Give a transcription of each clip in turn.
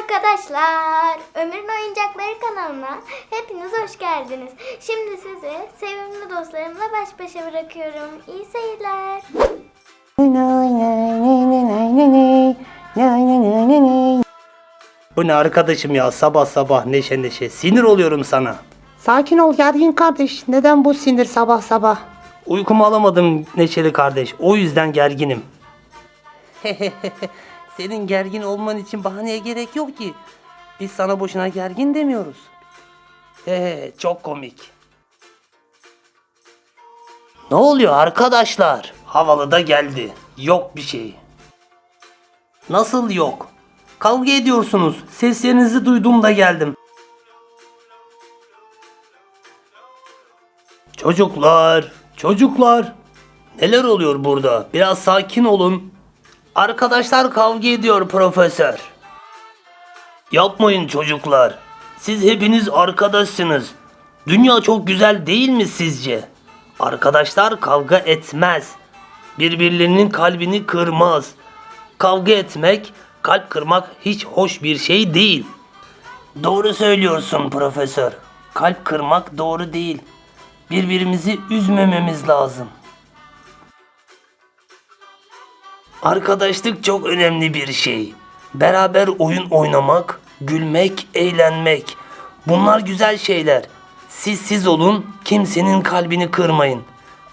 arkadaşlar. Ömür'ün Oyuncakları kanalına hepiniz hoş geldiniz. Şimdi sizi sevimli dostlarımla baş başa bırakıyorum. İyi seyirler. Bu ne arkadaşım ya sabah sabah neşe neşe sinir oluyorum sana. Sakin ol gergin kardeş. Neden bu sinir sabah sabah? Uykumu alamadım neşeli kardeş o yüzden gerginim. Senin gergin olman için bahaneye gerek yok ki. Biz sana boşuna gergin demiyoruz. He çok komik. Ne oluyor arkadaşlar? Havalı da geldi. Yok bir şey. Nasıl yok? Kavga ediyorsunuz. Seslerinizi duydum da geldim. Çocuklar, çocuklar. Neler oluyor burada? Biraz sakin olun. Arkadaşlar kavga ediyor profesör. Yapmayın çocuklar. Siz hepiniz arkadaşsınız. Dünya çok güzel değil mi sizce? Arkadaşlar kavga etmez. Birbirlerinin kalbini kırmaz. Kavga etmek, kalp kırmak hiç hoş bir şey değil. Doğru söylüyorsun profesör. Kalp kırmak doğru değil. Birbirimizi üzmememiz lazım. Arkadaşlık çok önemli bir şey. Beraber oyun oynamak, gülmek, eğlenmek. Bunlar güzel şeyler. Siz siz olun, kimsenin kalbini kırmayın.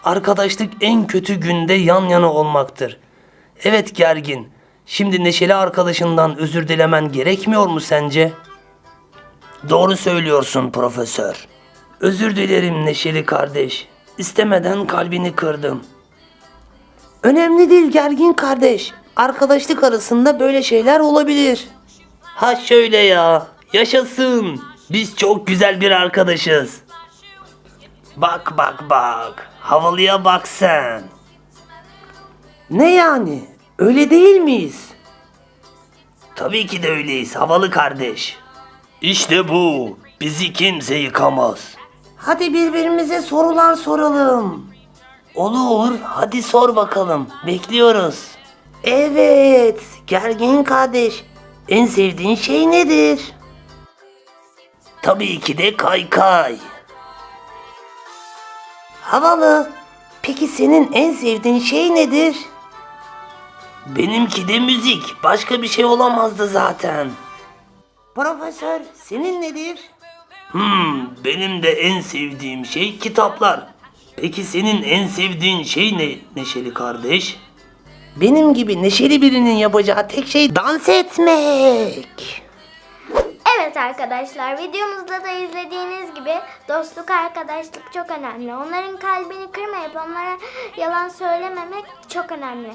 Arkadaşlık en kötü günde yan yana olmaktır. Evet gergin. Şimdi neşeli arkadaşından özür dilemen gerekmiyor mu sence? Doğru söylüyorsun profesör. Özür dilerim neşeli kardeş. İstemeden kalbini kırdım. Önemli değil gergin kardeş. Arkadaşlık arasında böyle şeyler olabilir. Ha şöyle ya. Yaşasın. Biz çok güzel bir arkadaşız. Bak bak bak. Havalıya bak sen. Ne yani? Öyle değil miyiz? Tabii ki de öyleyiz havalı kardeş. İşte bu. Bizi kimse yıkamaz. Hadi birbirimize sorular soralım. Olur, hadi sor bakalım. Bekliyoruz. Evet, gergin kardeş. En sevdiğin şey nedir? Tabii ki de kaykay. Havalı. Peki senin en sevdiğin şey nedir? Benimki de müzik. Başka bir şey olamazdı zaten. Profesör, senin nedir? Hmm, benim de en sevdiğim şey kitaplar. Peki senin en sevdiğin şey ne Neşeli kardeş? Benim gibi neşeli birinin yapacağı tek şey dans etmek. Evet arkadaşlar videomuzda da izlediğiniz gibi dostluk arkadaşlık çok önemli. Onların kalbini kırmayıp onlara yalan söylememek çok önemli.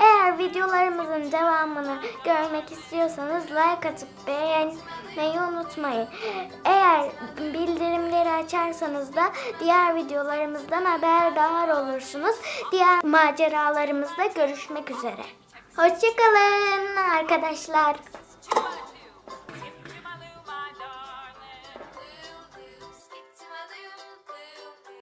Eğer videolarımızın devamını görmek istiyorsanız like atıp beğenmeyi unutmayın. Eğer bildirimleri açarsanız da diğer videolarımızdan haberdar olursunuz. Diğer maceralarımızda görüşmek üzere. Hoşçakalın arkadaşlar.